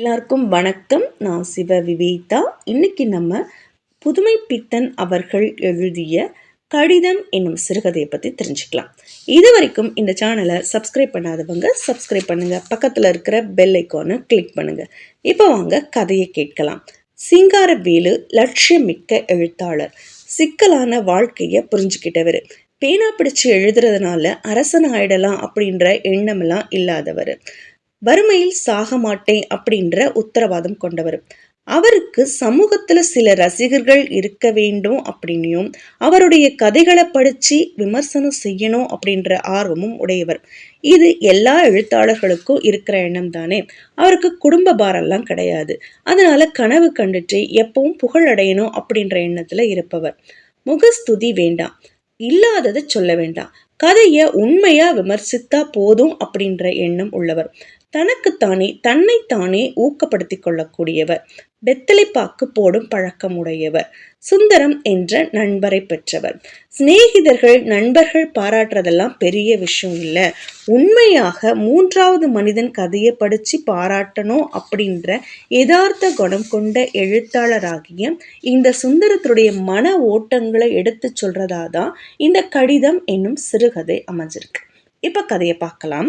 எல்லாருக்கும் வணக்கம். நான் சிவ விவேதா. இன்னைக்கு நம்ம புதுமை பித்தன் அவர்கள் எழுதிய கடிதம் என்னும் சிறுகதையை பற்றி தெரிஞ்சுக்கலாம். இது வரைக்கும் இந்த சேனலை சப்ஸ்கிரைப் பண்ணாதவங்க சப்ஸ்கிரைப் பண்ணுங்க. பக்கத்தில் இருக்கிற பெல் ஐக்கானை கிளிக் பண்ணுங்கள் இப்போ வாங்க கதையை கேட்கலாம். சிங்காரவேலு லட்சியமிக்க எழுத்தாளர். சிக்கலான வாழ்க்கையை புரிஞ்சுக்கிட்டவர். பேனா பிடிச்சு எழுதுறதுனால அரசன் ஆயிடலாம் அப்படின்ற எண்ணமெல்லாம் இல்லாதவர். வறுமையில் சாக மாட்டேன் அப்படின்ற உத்தரவாதம் கொண்டவர். அவருக்கு சமூகத்துல சில ரசிகர்கள் இருக்க வேண்டும் அப்படின்னும் அவருடைய கதைகளை படிச்சு விமர்சனம் செய்யணும் அப்படின்ற ஆர்வமும் உடையவர். இது எல்லா எழுத்தாளர்களுக்கும் இருக்கிற எண்ணம் தானே அவருக்கு குடும்ப பாரம்லாம் கிடையாது. அதனால கனவு கண்டுட்டு எப்பவும் புகழ் அடையணும் அப்படின்ற எண்ணத்துல இருப்பவர். முகஸ்துதி வேண்டாம். இல்லாததை சொல்ல வேண்டாம். கதையை உண்மையா விமர்சித்தா போதும் அப்படின்ற எண்ணம் உள்ளவர். தனக்குத்தானே தன்னைத்தானே ஊக்கப்படுத்தி கொள்ளக்கூடியவர். வெத்தலைப்பாக்கு போடும் பழக்கம் உடையவர் சுந்தரம் என்ற நண்பரை பெற்றவர். சிநேகிதர்கள் நண்பர்கள் பாராட்டுறதெல்லாம் பெரிய விஷயம் இல்லை. உண்மையாக மூன்றாவது மனிதன் கதையை படித்து பாராட்டணும் அப்படின்ற யதார்த்த குணம் கொண்ட எழுத்தாளராகிய இந்த சுந்தரத்துடைய மன ஓட்டங்களை எடுத்து சொல்றதா தான் இந்த கடிதம் என்னும் சிறுகதை அமைஞ்சிருக்கு. இப்போ கதையை பார்க்கலாம்.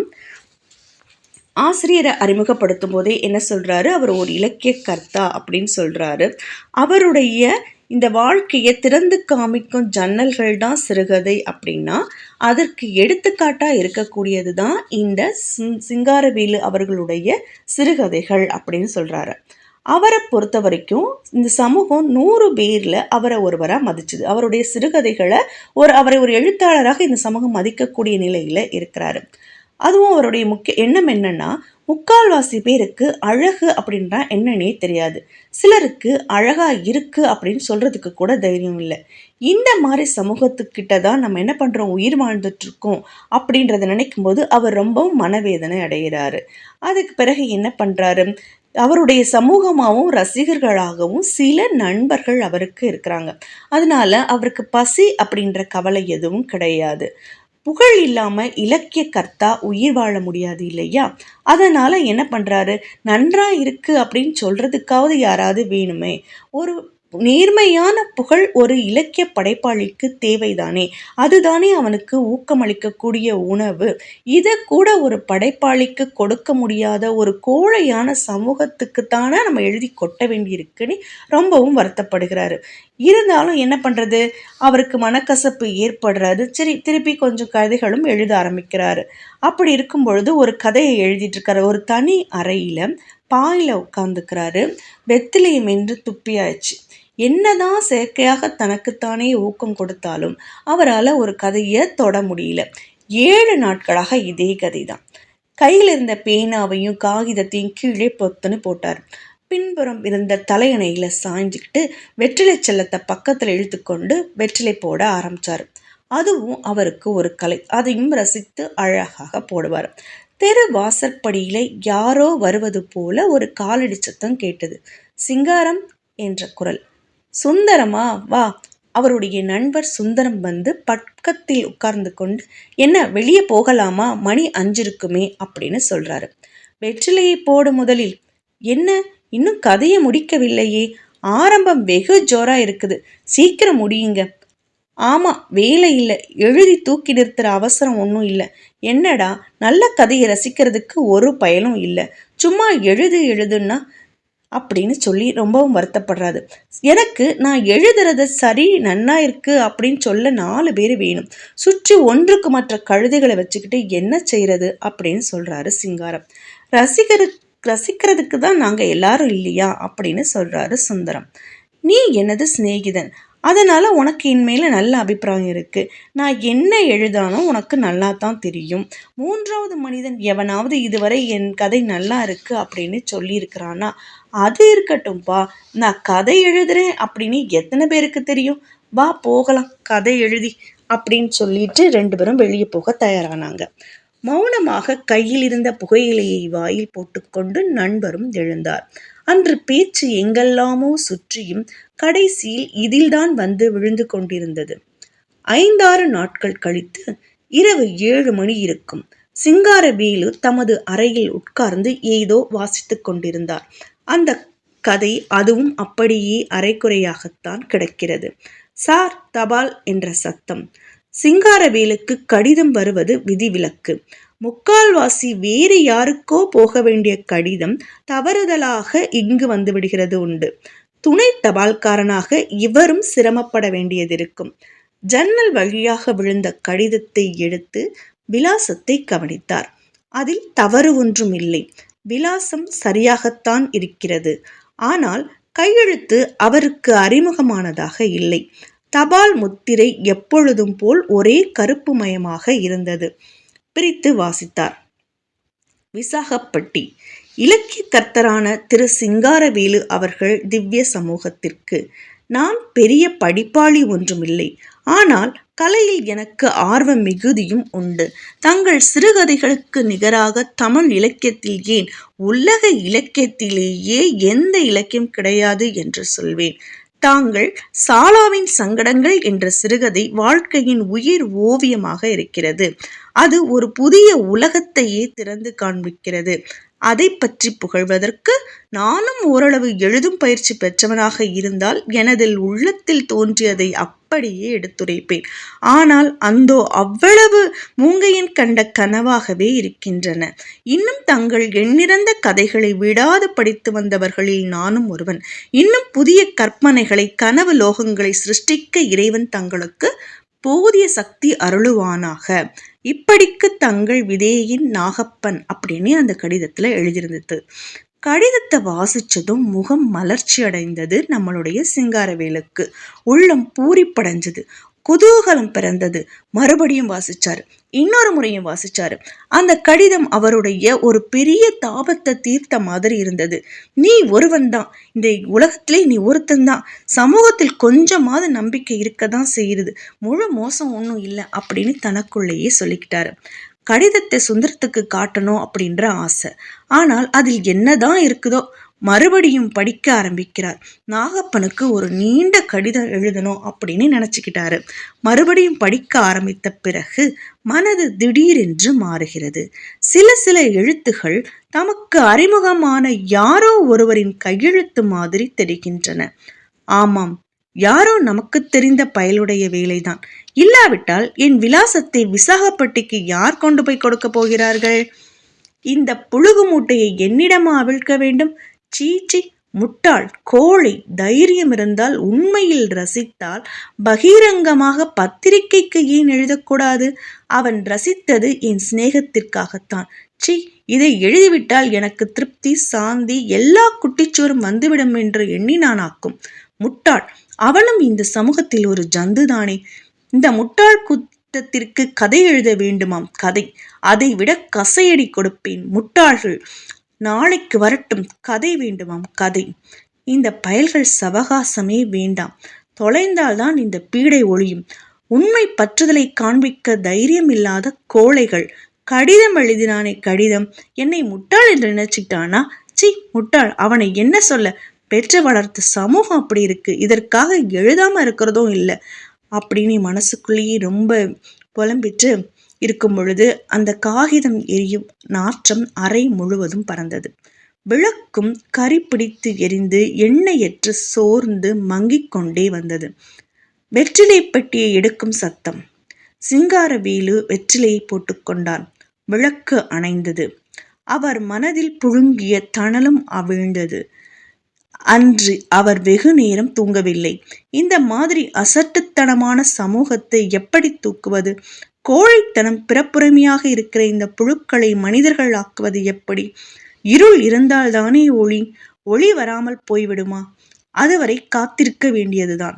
ஆசிரியரை அறிமுகப்படுத்தும் போதே என்ன சொல்கிறாரு அவர் ஒரு இலக்கிய கர்த்தா அப்படின்னு சொல்கிறாரு அவருடைய இந்த வாழ்க்கையை திறந்து காமிக்கும் ஜன்னல்கள் தான் சிறுகதை அப்படின்னா அதற்கு எடுத்துக்காட்டாக இருக்கக்கூடியது தான் இந்த சிங்காரவேலு அவர்களுடைய சிறுகதைகள் அப்படின்னு சொல்கிறாரு அவரை பொறுத்த வரைக்கும் இந்த சமூகம் நூறு பேரில் அவரை ஒருவராக மதிச்சுது. அவருடைய சிறுகதைகளை ஒரு அவரை ஒரு எழுத்தாளராக இந்த சமூகம் மதிக்கக்கூடிய நிலையில் இருக்கிறாரு. அதுவும் அவருடைய முக்கிய எண்ணம் என்னன்னா முக்கால்வாசி பேருக்கு அழகு அப்படின்றா என்னன்னே தெரியாது. சிலருக்கு அழகா இருக்கு அப்படின்னு சொல்றதுக்கு கூட தைரியம் இல்லை. இந்த மாதிரி சமூகத்துக்கிட்ட தான் நம்ம என்ன பண்றோம்? உயிர் வாழ்ந்துட்டு இருக்கோம் அப்படின்றத நினைக்கும் போது அவர் ரொம்பவும் மனவேதனை அடைகிறாரு. அதுக்கு பிறகு என்ன பண்றாரு? அவருடைய சமூகமாகவும் ரசிகர்களாகவும் சில நண்பர்கள் அவருக்கு இருக்கிறாங்க. அதனால அவருக்கு பசி அப்படின்ற கவலை எதுவும் கிடையாது. புகழ் இல்லாமல் இலக்கிய கர்த்தா உயிர் வாழ முடியாது இல்லையா? அதனால் என்ன பண்ணுறாரு நன்றாக இருக்கு அப்படின்னு சொல்கிறதுக்காவது யாராவது வேணுமே. ஒரு நேர்மையான புகழ் ஒரு இலக்கிய படைப்பாளிக்கு தேவைதானே? அதுதானே அவனுக்கு ஊக்கமளிக்கக்கூடிய உணவு. இதை கூட ஒரு படைப்பாளிக்கு கொடுக்க முடியாத ஒரு கோழையான சமூகத்துக்குத்தானே நம்ம எழுதி கொட்ட வேண்டியிருக்குன்னு ரொம்பவும் வருத்தப்படுகிறாரு. இருந்தாலும் என்ன பண்ணுறது அவருக்கு மனக்கசப்பு ஏற்படுறாரு சரி திருப்பி கொஞ்சம் கதைகளும் எழுத ஆரம்பிக்கிறாரு. அப்படி இருக்கும் பொழுது ஒரு கதையை எழுதிட்டு இருக்காரு ஒரு தனி அறையில் பாயில் உட்காந்துக்கிறாரு வெத்திலையும் என்று துப்பியாச்சு. என்னதான் செயற்கையாக தனக்குத்தானே ஊக்கம் கொடுத்தாலும் அவரால் ஒரு கதையை தொட முடியல. ஏழு நாட்களாக இதே கதை தான் கையில் இருந்த பேனாவையும் காகிதத்தையும் கீழே பொத்துன்னு போட்டார். பின்புறம் இருந்த தலையணையில் சாய்ஞ்சுக்கிட்டு வெற்றிலை செல்லத்தை பக்கத்தில் இழுத்துக்கொண்டு வெற்றிலை போட ஆரம்பித்தார் அதுவும் அவருக்கு ஒரு கலை. அதையும் ரசித்து அழகாக போடுவார். தெரு வாசற்படியில் யாரோ வருவது போல ஒரு காலடி சத்தம் கேட்டது. சிங்காரம் என்ற குரல். சுந்தரமா? வா. அவருடைய நண்பர் சுந்தரம் வந்து பக்கத்தில் உட்கார்ந்து கொண்டு என்ன வெளியே போகலாமா? மணி அஞ்சிருக்குமே அப்படின்னு சொல்கிறாரு வெற்றிலையை போடு முதலில். என்ன? இன்னும் கதையை முடிக்கவில்லையே. ஆரம்பம் வெகு ஜோரா இருக்குது. சீக்கிரம் முடியுங்க. ஆமாம் வேலை இல்லை. எழுதி தூக்கி நிறுத்துகிற அவசரம் ஒன்றும் இல்லை. என்னடா? நல்ல கதையை ரசிக்கிறதுக்கு ஒரு பயனும் இல்லை. சும்மா எழுது எழுதுன்னா அப்படின்னு சொல்லி ரொம்பவும் வருத்தப்படுறாரு. எனக்கு நான் எழுதுறது சரி நன்னா இருக்கு அப்படின்னு சொல்ல நாலு பேர் வேணும். சுற்றி ஒன்றுக்கு மற்ற கழுதைகளை வச்சுக்கிட்டு என்ன செய்யறது அப்படின்னு சொல்றாரு சிங்காரம். ரசிகரு ரசிக்கிறதுக்கு தான் நாங்கள் எல்லாரும் இல்லையா அப்படின்னு சொல்றாரு சுந்தரம். நீ எனது சிநேகிதன்? அதனால் உனக்கு என் நல்ல அபிப்பிராயம் இருக்குது நான் என்ன எழுதானோ உனக்கு நல்லா தான் தெரியும். மூன்றாவது மனிதன் எவனாவது இதுவரை என் கதை நல்லா இருக்குது அப்படின்னு சொல்லியிருக்கிறானா? அது இருக்கட்டும்பா நான் கதை எழுதுகிறேன் அப்படின்னு எத்தனை பேருக்கு தெரியும்? வா போகலாம். கதை எழுதி அப்படின்னு சொல்லிட்டு ரெண்டு பேரும் வெளியே போக தயாரானாங்க. மௌனமாக கையில் இருந்த புகையிலையை வாயில் போட்டுக்கொண்டு நண்பரும் எழுந்தார். அன்று பேச்சு எங்கெல்லாமோ சுற்றியும் கடைசியில் இதில்தான் வந்து விழுந்து கொண்டிருந்தது. ஐந்தாறு நாட்கள் கழித்து இரவு ஏழு மணி இருக்கும். சிங்காரவேலு தமது அறையில் உட்கார்ந்து ஏதோ வாசித்துக் கொண்டிருந்தார். அந்த கதை அதுவும் அப்படியே அரைக்குறையாகத்தான் கிடக்கிறது. சார் தபால் என்ற சத்தம். சிங்காரவேலுக்கு கடிதம் வருவது விதிவிலக்கு. முக்கால்வாசி வேறு யாருக்கோ போக வேண்டிய கடிதம் தவறுதலாக இங்கு வந்துவிடுகிறது உண்டு. துணை தபால்காரனாக இவரும் சிரமப்பட வேண்டியதிருக்கும். ஜன்னல் வழியாக விழுந்த கடிதத்தை எடுத்து விலாசத்தை கவனித்தார். அதில் தவறு ஒன்றும் இல்லை விலாசம் சரியாகத்தான் இருக்கிறது. ஆனால் கையெழுத்து அவருக்கு அறிமுகமானதாக இல்லை. தபால் முத்திரை எப்பொழுதும் போல் ஒரே கருப்பு மயமாக இருந்தது. பிரித்து வாசித்தார். விசாகப்பட்டி. இலக்கிய கர்த்தரான திரு. சிங்காரவேலு அவர்கள் திவ்ய சமூகத்திற்கு நான் பெரிய படிப்பாளி ஒன்றுமில்லை. ஆனால் கலையில் எனக்கு ஆர்வம் மிகுதியும் உண்டு. தங்கள் சிறுகதைகளுக்கு நிகராக தமிழ் இலக்கியத்தில் ஏன் உலக இலக்கியத்திலேயே எந்த இலக்கியம் கிடையாது என்று சொல்வேன். தாங்கள் சாலாவின் சங்கடங்கள் என்ற சிறுகதை வாழ்க்கையின் உயிர் ஓவியமாக இருக்கிறது. அது ஒரு புதிய உலகத்தையே திறந்து காண்பிக்கிறது. அதை பற்றி புகழ்வதற்கு நானும் ஓரளவு எழுதும் பயிற்சி பெற்றவனாக இருந்தால் எனதில் உள்ளத்தில் தோன்றியதை அப்படியே எடுத்துரைப்பேன். ஆனால் அந்தோ அவ்வளவு மூங்கையின் கண்ட கனவாகவே இருக்கின்றன. இன்னும் தங்கள் எண்ணிறந்த கதைகளை விடாது படித்து வந்தவர்களில் நானும் ஒருவன். இன்னும் புதிய கற்பனைகளை கனவு லோகங்களை சிருஷ்டிக்க இறைவன் தங்களுக்கு போதிய சக்தி அருளுவானாக. இப்படிக்கு தங்கள் விதேயின் நாகப்பன் அப்படின்னு அந்த கடிதத்தில் எழுதியிருந்தது. கடிதத்தை வாசிச்சதும் முகம் மலர்ச்சி அடைந்தது நம்மளுடைய சிங்காரவேலுக்கு. உள்ளம் பூரிப்படைஞ்சது. குதூகலம் பிறந்தது. மறுபடியும் வாசிச்சார். இன்னொரு முறையும் வாசிச்சாரு. அந்த கடிதம் அவருடைய ஒரு பெரிய தாபத்தை தீர்த்த மாதிரி இருந்தது. நீ ஒருவன் தான். இந்த உலகத்திலே நீ ஒருத்தன் தான். சமூகத்தில் கொஞ்சமாவது நம்பிக்கை இருக்க தான் செய்யுது. முழு மோசம் ஒன்றும் இல்லை அப்படின்னு தனக்குள்ளேயே சொல்லிக்கிட்டாரு. கடிதத்தை சுந்தரத்துக்கு காட்டணும் அப்படின்ற ஆசை. ஆனால் அதில் என்னதான் இருக்குதோ மறுபடியும் படிக்க ஆரம்பிக்கிறார். நாகப்பனுக்கு ஒரு நீண்ட கடிதம் எழுதணும் அப்படின்னு நினச்சிக்கிட்டாரு. மறுபடியும் படிக்க ஆரம்பித்த பிறகு மனது திடீரென்று மாறுகிறது. சில சில எழுத்துகள் தமக்கு அறிமுகமான யாரோ ஒருவரின் கையெழுத்து மாதிரி தெரிகின்றன. ஆமாம் யாரோ நமக்கு தெரிந்த பயலுடைய வேலைதான். இல்லாவிட்டால் என் விலாசத்தை விசாகப்பட்டிக்கு யார் கொண்டு போய் கொடுக்க போகிறார்கள்? இந்த புழுகு மூட்டையை என்னிடமா அவிழ்க்க வேண்டும்? சீச்சி முட்டாள் கோழை தைரியம் இருந்தால் உண்மையில் ரசித்தால் பகிரங்கமாக பத்திரிகைக்கு ஏன் எழுதக்கூடாது? அவன் ரசித்தது என் சிநேகத்திற்காகத்தான். சி இதை எழுதிவிட்டால் எனக்கு திருப்தி சாந்தி எல்லா குட்டிச்சோரும் வந்துவிடும் என்று எண்ணி நான் ஆக்கும். முட்டாள் அவனும் இந்த சமூகத்தில் ஒரு ஜந்துதானே. இந்த முட்டாள் கூட்டத்திற்கு கதை எழுத வேண்டுமாம் கதை. அதை விட கசையடி கொடுப்பேன். முட்டாள்கள் நாளைக்கு வரட்டும் கதை வேண்டுமாம் கதை. இந்த பயல்கள் சவகாசமே வேண்டாம். தொலைந்தால்தான் இந்த பீடை ஒளியும் உண்மை பற்றுதலை காண்பிக்க தைரியம் இல்லாத கோழைகள். கடிதம் எழுதினானே கடிதம். என்னை முட்டாள் என்று நினைச்சிட்டானா? சி முட்டாள். அவனை என்ன சொல்ல? பெற்று வளர்த்த சமூகம் அப்படி இருக்கு. இதற்காக எழுதாம இருக்கிறதும் இல்லை. அப்படின்னு மனசுக்குள்ளேயே ரொம்ப புலம்பிட்டு இருக்கும் பொழுது அந்த காகிதம் எரியும் நாற்றம் அறை முழுவதும் பறந்தது. விளக்கும் கரி பிடித்து எரிந்து எண்ணெயற்று சோர்ந்து மங்கிக் கொண்டே வந்தது. வெற்றிலை பெட்டியை எடுக்கும் சத்தம். சிங்காரவேலு வெற்றிலையை போட்டுக்கொண்டான் விளக்கு அணைந்தது. அவர் மனதில் புழுங்கிய தணலும் அவிழ்ந்தது. அன்று அவர் வெகு நேரம் தூங்கவில்லை. இந்த மாதிரி அசட்டுத்தனமான சமூகத்தை எப்படி தூக்குவது? கோழைத்தனம் பிறப்புரிமையாக இருக்கிற இந்த புழுக்களை மனிதர்கள் ஆக்குவது எப்படி? இருள் இருந்தால்தானே ஒளி ஒளி வராமல் போய்விடுமா? அதுவரை காத்திருக்க வேண்டியதுதான்.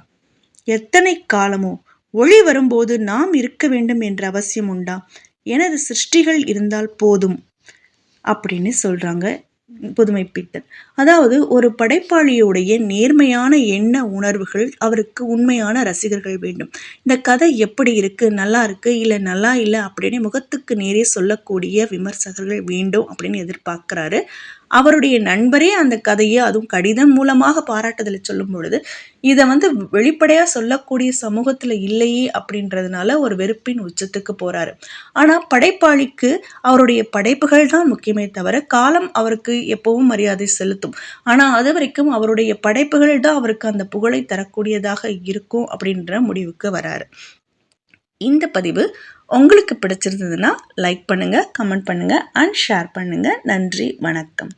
எத்தனை காலமோ ஒளி வரும்போது நாம் இருக்க வேண்டும் என்ற அவசியம் உண்டா? எனது சிருஷ்டிகள் இருந்தால் போதும். அப்படின்னு சொல்கிறாங்க புதுமைப்பித்தன். அதாவது ஒரு படைப்பாளியுடைய நேர்மையான எண்ண உணர்வுகள் அவருக்கு உண்மையான ரசிகர்கள் வேண்டும். இந்த கதை எப்படி இருக்கு நல்லா இருக்கு இல்லை நல்லா இல்லை அப்படின்னு முகத்துக்கு நேரே சொல்லக்கூடிய விமர்சகர்கள் வேண்டும் அப்படின்னு எதிர்பார்க்குறாரு. அவருடைய நண்பரே அந்த கதையை அதுவும் கடிதம் மூலமாக பாராட்டுதலை சொல்லும் பொழுது இதை வந்து வெளிப்படையாக சொல்லக்கூடிய சமூகத்தில் இல்லையே அப்படின்றதுனால ஒரு வெறுப்பின் உச்சத்துக்கு போகிறாரு ஆனால் படைப்பாளிக்கு அவருடைய படைப்புகள் தான் முக்கியமே தவிர காலம் அவருக்கு எப்பவும் மரியாதை செலுத்தும். ஆனால் அது வரைக்கும் அவருடைய படைப்புகள் தான் அவருக்கு அந்த புகழை தரக்கூடியதாக இருக்கும் அப்படின்ற முடிவுக்கு வராரு. இந்த பதிவு உங்களுக்கு பிடிச்சிருந்ததுன்னா லைக் பண்ணுங்கள் கமெண்ட் பண்ணுங்கள் அண்ட் ஷேர் பண்ணுங்கள் நன்றி வணக்கம்.